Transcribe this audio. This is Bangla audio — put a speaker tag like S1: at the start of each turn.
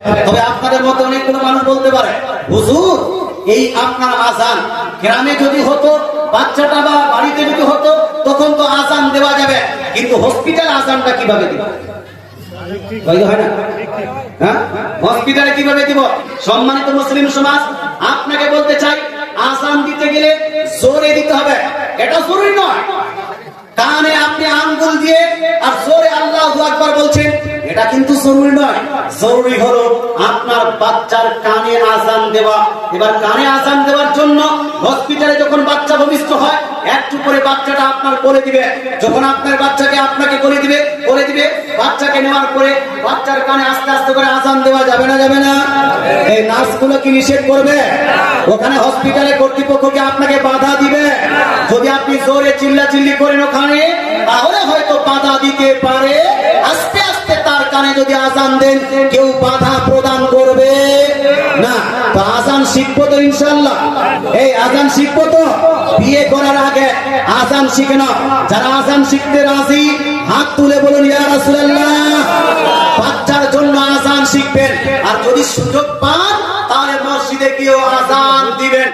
S1: তবে আপনাদের মধ্যে অনেকগুলো মানুষ বলতে পারে, হুজুর, এই আপনার আজান গ্রামে যদি হতো, বাচ্চাটা বা বাড়িতে যদি হতো, তখন তো আজান দেওয়া যাবে। কিন্তু হসপিটাল আজানটা কীভাবে দিব? হয়? হসপিটালে কীভাবে দিব? সম্মানিত মুসলিম সমাজ, আপনাকে বলতে চাই, আজান দিতে গেলে জোরে দিতে হবে। এটা জরুরি নয়। কানে এটা কিন্তু জরুরি নয়। জরুরি হলো আপনার বাচ্চার কানে আজান দেওয়া। এবার কানে আজান দেওয়ার জন্য হসপিটালে যখন বাচ্চা ভূমিষ্ঠ হয় একটু করে বাচ্চাটা আপনার করে দিবে। যখন আপনার বাচ্চাকে আপনাকে করে দিবে করে দিবে বাচ্চাকে নেওয়ার পরে বাচ্চার কানে আস্তে আস্তে করে আজান দেওয়া যাবে না যাবে না? এই নার্সগুলো কি নিষেধ করবে? ওখানে হসপিটালে কর্তৃপক্ষকে আপনাকে বাধা দিবে। যদি আপনি জোরে চিল্লা চিল্লি করেন ওখানে তাহলে হয়তো বাধা দিতে পারে। যদি আজান দেন, কেউ বাধা প্রদান করবে না। তো আজান শিখব তো ইনশাল্লাহ এই আজান শিখব তো? বিয়ে করার আগে আজান শিখে না যারা আজান শিখতে রাজি, হাত তুলে বলুন বাচ্চার জন্য আজান শিখবেন। আর যদি সুযোগ পান, তাহলে মসজিদে গিয়েও আজান দিবেন।